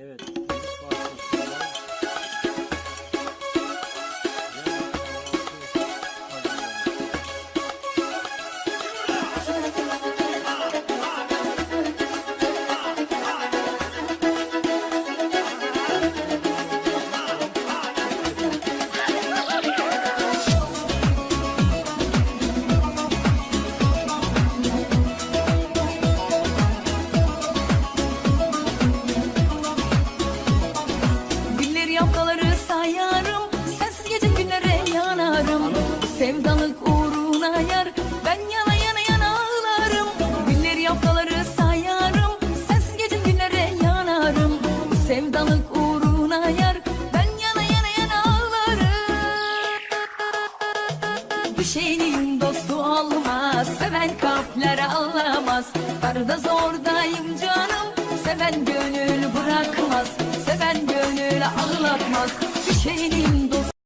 Evet. Haftaları sayarım. Sensiz gece günlere yanarım. Sevdalık uğruna yar. Ben yana yana yana ağlarım. Günleri haftaları sayarım. Sensiz gece günlere yanarım. Sevdalık uğruna yar. Ben yana yana yana ağlarım. Düşenin dostu olmaz. Seven kalpler ağlamaz. Darda zordayım Seven gönül bırakmaz